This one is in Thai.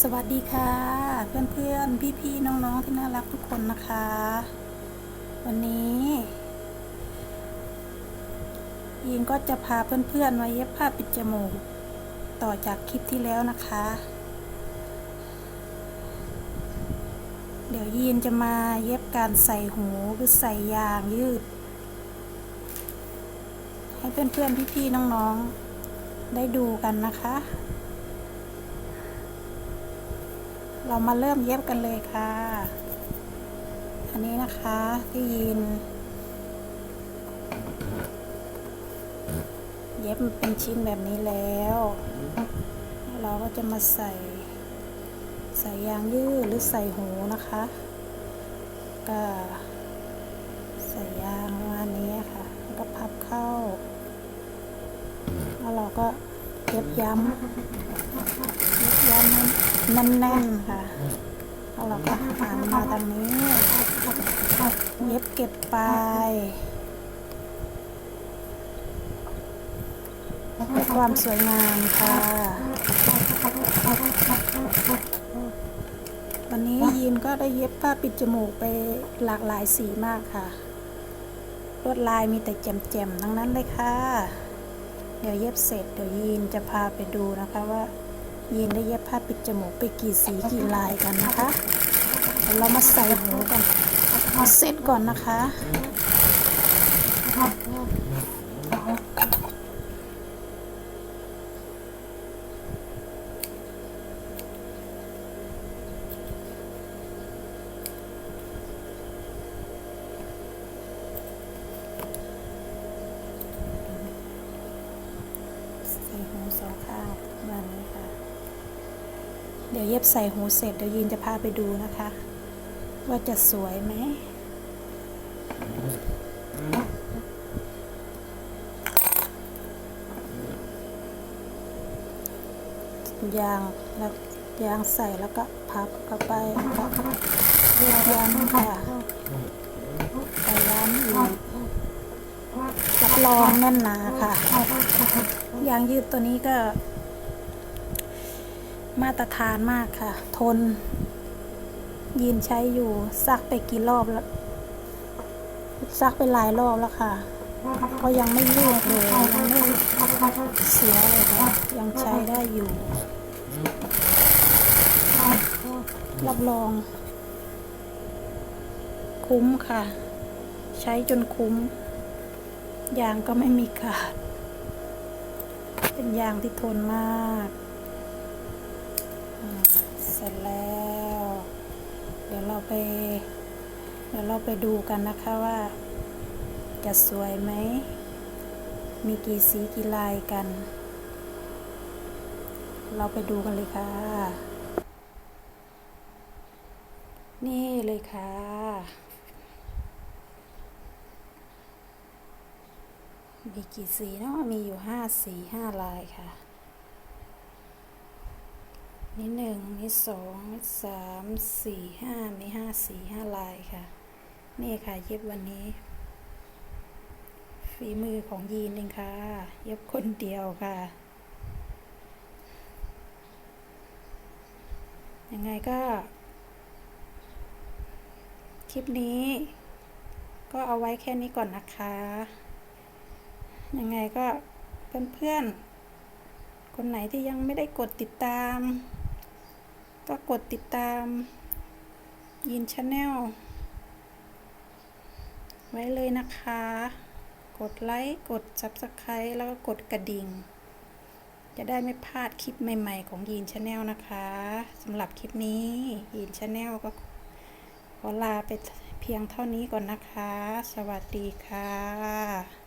สวัสดีค่ะ เพื่อนๆ พี่ๆ น้องๆ ที่น่ารักทุกคนนะคะ วันนี้ยิงก็จะพาเพื่อนๆมาเย็บผ้าปิดจมูก ต่อจากคลิปที่แล้วนะคะ เดี๋ยวยีนจะมาเย็บการใส่หูหรือใส่ยางยืด ให้เพื่อนๆ พี่ๆ น้องๆ ได้ดูกันนะคะ เรามาเริ่มเย็บกันเลยค่ะ อันนี้นะคะที่ยินเย็บเป็นชิ้นแบบนี้แล้ว เราก็จะมาใส่ ใส่ยางยืดหรือใส่หูนะคะ ก็ใส่ยางประมาณนี้ค่ะแล้วก็พับเข้า แล้วเราก็ เย็บย้ำเย็บย้ำให้แน่นๆค่ะแล้วเราก็หันมาทางนี้เย็บเก็บปลายเพื่อความสวยงามค่ะ วันนี้ยีนก็ได้เย็บผ้าปิดจมูกไปหลากหลายสีมากค่ะ ลวดลายมีแต่แจ่มๆทั้งนั้นเลยค่ะ เดี๋ยวเย็บเสร็จเดี๋ยวยีนจะพาไปดูนะคะว่ายีนได้เย็บผ้าปิดจมูกไปกี่สีกี่ลายกันนะคะเดี๋ยวเรามาใส่หูกันเอาเสร็จก่อนนะคะ ใสองข้างประมาณนี้ค่ะ เดี๋ยวเย็บใส่หูเสร็จเดี๋ยวยีนจะพาไปดูนะคะ ว่าจะสวยไหมยางแล้วยางใส่แล้วก็พับเข้าไปก็เย็บย้ำค่ะไปย้ำอีกรับรองแน่นหนาค่ะ ยางยืดตัวนี้ก็ มาตรฐานมากค่ะ ทน ยีนใช้อยู่ซักไปกี่รอบแล้ว ซักไปหลายรอบแล้วค่ะ ก็ยังไม่ยืดเลยยังไม่เสียเลยค่ะ ยังใช้ได้อยู่ รับรอง คุ้มค่ะ ใช้จนคุ้มยางก็ไม่มีขาด เป็นยางที่ทนมาก เสร็จแล้ว เดี๋ยวเราไป เดี๋ยวเราไปดูกันนะคะว่า จะสวยไหม มีกี่สีกี่ลายกัน เราไปดูกันเลยค่ะ นี่เลยค่ะ มีกี่สีเนาะมีอยู่ห้าสีห้าลายค่ะ นี่หนึ่งนี่สองนี่สามสี่ห้ามีห้าสีห้าลายค่ะ นี่ค่ะเย็บวันนี้ ฝีมือของยีนเองค่ะ เย็บคนเดียวค่ะ ยังไงก็ คลิปนี้ก็เอาไว้แค่นี้ก่อนนะคะ ยังไงก็เพื่อนๆ คนไหนที่ยังไม่ได้กดติดตาม ก็กดติดตามยินชาแนลไว้เลยนะคะ กดไลค์ กด Subscribe แล้วก็กดกระดิ่ง จะได้ไม่พลาดคลิปใหม่ๆ ของยีนชาแนลนะคะสำหรับคลิปนี้ยีนชาแนลก็ขอลาไปเพียงเท่านี้ก่อนนะคะ สวัสดีค่ะ